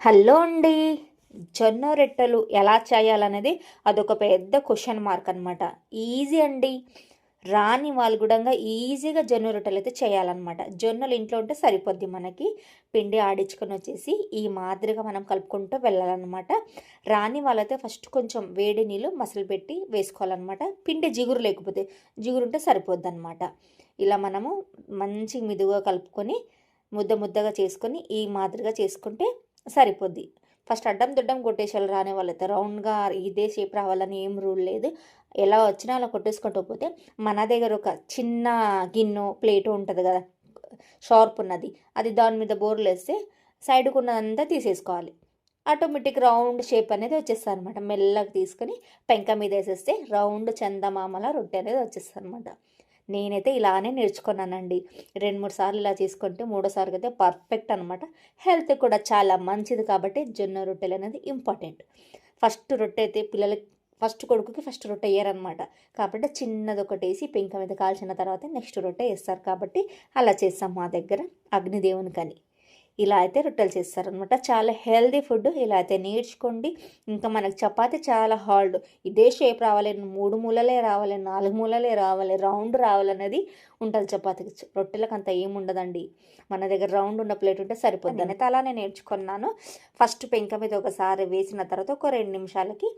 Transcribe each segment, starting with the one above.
Hello అండి. జొన్న రొట్టెలు ఎలా చేయాలనేది అదొక పెద్ద క్వశ్చన్ మార్క్ అనమాట ఈజీ అండి. రాని వాళ్ళు కూడా ఈజీగా జొన్న రొట్టెలు అయితే చేయాలన్నమాట. జొన్నలు ఇంట్లో ఉంటే సరిపోద్ది మనకి. పిండి ఆడించుకొని వచ్చేసి ఈ మాదిరిగా మనం కలుపుకుంటూ వెళ్ళాలన్నమాట. రాని వాళ్ళైతే ఫస్ట్ కొంచెం వేడి నీళ్ళు మసలు పెట్టి వేసుకోవాలన్నమాట. పిండి జిగురు లేకపోతే జిగురు ఉంటే సరిపోద్ది అనమాట ఇలా మనము మంచి మిదుగా కలుపుకొని ముద్ద ముద్దగా చేసుకొని ఈ మాదిరిగా చేసుకుంటే సరిపోద్ది. ఫస్ట్ అడ్డం దుడ్డం కొట్టేసేవాళ్ళు రాని వాళ్ళైతే రౌండ్గా ఇదే షేప్ రావాలని ఏం రూల్ లేదు. ఎలా వచ్చినా అలా కొట్టేసుకుంటూ పోతే మన దగ్గర ఒక చిన్న గిన్నె ప్లేటు ఉంటుంది కదా షార్ప్ ఉన్నది. అది దాని మీద బోర్లు వేస్తే సైడ్కు ఉన్నదంతా తీసేసుకోవాలి. ఆటోమేటిక్ రౌండ్ షేప్ అనేది వచ్చేస్తుంది అనమాట మెల్లగా తీసుకొని పెంక మీద వేసేస్తే రౌండ్ చందమామల రొట్టె అనేది వచ్చేస్తుంది అనమాట నేనైతే ఇలానే నేర్చుకున్నానండి. రెండు మూడు సార్లు ఇలా చేసుకుంటే మూడోసారికి అయితే పర్ఫెక్ట్ అనమాట హెల్త్ కూడా చాలా మంచిది కాబట్టి జొన్న రొట్టెలు అనేది ఇంపార్టెంట్. ఫస్ట్ రొట్టె అయితే పిల్లలకి ఫస్ట్ కొడుకుకి ఫస్ట్ రొట్టె వేయరనమాట కాబట్టి చిన్నది ఒకటి వేసి పెంక మీద కాల్చిన తర్వాత నెక్స్ట్ రొట్టె వేస్తారు కాబట్టి అలా చేస్తాం మా దగ్గర అగ్నిదేవునికని ఇలా అయితే రొట్టెలు చేస్తారనమాట చాలా హెల్దీ ఫుడ్ ఇలా అయితే నేర్చుకోండి. ఇంకా మనకు చపాతి చాలా హార్డ్. ఇదే షేప్ రావాలి మూడు మూలలే రావాలి నాలుగు మూలలే రావాలి రౌండ్ రావాలనేది ఉంటుంది చపాతీకి. రొట్టెలకు అంత ఏముండదండి మన దగ్గర రౌండ్ ఉన్న ప్లేట్ ఉంటే సరిపోద్ది. అనేది అలానే నేర్చుకున్నాను. ఫస్ట్ పెంక మీద ఒకసారి వేసిన తర్వాత ఒక రెండు నిమిషాలకి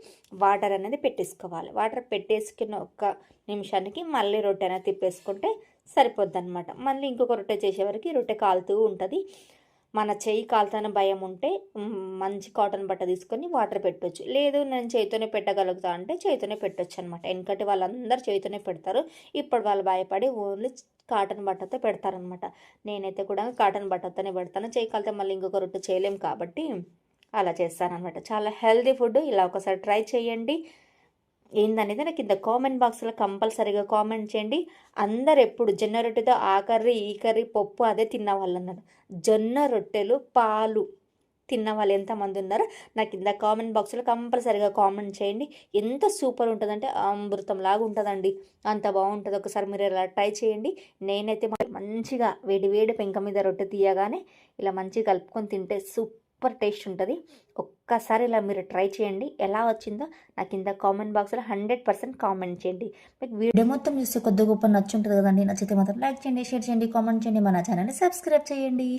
వాటర్ అనేది పెట్టేసుకోవాలి. వాటర్ పెట్టేసుకున్న ఒక నిమిషానికి మళ్ళీ రొట్టె అనేది తిప్పేసుకుంటే సరిపోద్ది అనమాట మళ్ళీ ఇంకొక రొట్టె చేసేవరకు రొట్టె కాలుతూ ఉంటుంది. మన చేయి కాలుతాన భయం ఉంటే మంచి కాటన్ బట్ట తీసుకొని వాటర్ పెట్టొచ్చు. లేదు నేను చేతితోనే పెట్టగలుగుతా అంటే చేతితోనే పెట్టొచ్చు అనమాట వెనకటి వాళ్ళందరూ చేతితోనే పెడతారు. ఇప్పుడు వాళ్ళు భయపడి ఓన్లీ కాటన్ బట్టతో పెడతారనమాట. నేనైతే కూడా కాటన్ బట్టతోనే పెడతాను. చేయి కాలితే మళ్ళీ ఇంకొక రొట్టె చేయలేం కాబట్టి అలా చేస్తానమాట చాలా హెల్దీ ఫుడ్. ఇలా ఒకసారి ట్రై చేయండి. ఏందనేది నాకు కింద కామెంట్ బాక్స్లో కంపల్సరీగా కామెంట్ చేయండి. అందరు ఎప్పుడు జొన్న రొట్టెతో ఆ కర్రీ ఈ కర్రీ పప్పు అదే తిన్నవాళ్ళు అన్నారు జొన్న రొట్టెలు పాలు తిన్న వాళ్ళు ఎంతమంది ఉన్నారో నాకు కింద కామెంట్ బాక్స్లో కంపల్సరీగా కామెంట్ చేయండి. ఎంత సూపర్ ఉంటుందంటే అమృతం లాగా ఉంటుందండి. అంత బాగుంటుంది. ఒకసారి మీరు ఇలా ట్రై చేయండి. నేనైతే మంచిగా వేడి వేడి పెంక మీద రొట్టె తీయగానే ఇలా మంచిగా కలుపుకొని తింటే సూపర్ సూపర్ టేస్ట్ ఉంటుంది. ఒక్కసారి ఇలా మీరు ట్రై చేయండి. ఎలా వచ్చిందో నాకు కింద కామెంట్ బాక్స్లో హండ్రెడ్ పర్సెంట్ కామెంట్ చేయండి. మీకు వీడియో మొత్తం చూస్తే కొద్ది గొప్ప నచ్చుంటుంది కదండి. నచ్చితే మాత్రం లైక్ చేయండి షేర్ చేయండి కామెంట్ చేయండి. మన ఛానల్ని సబ్స్క్రైబ్ చేయండి.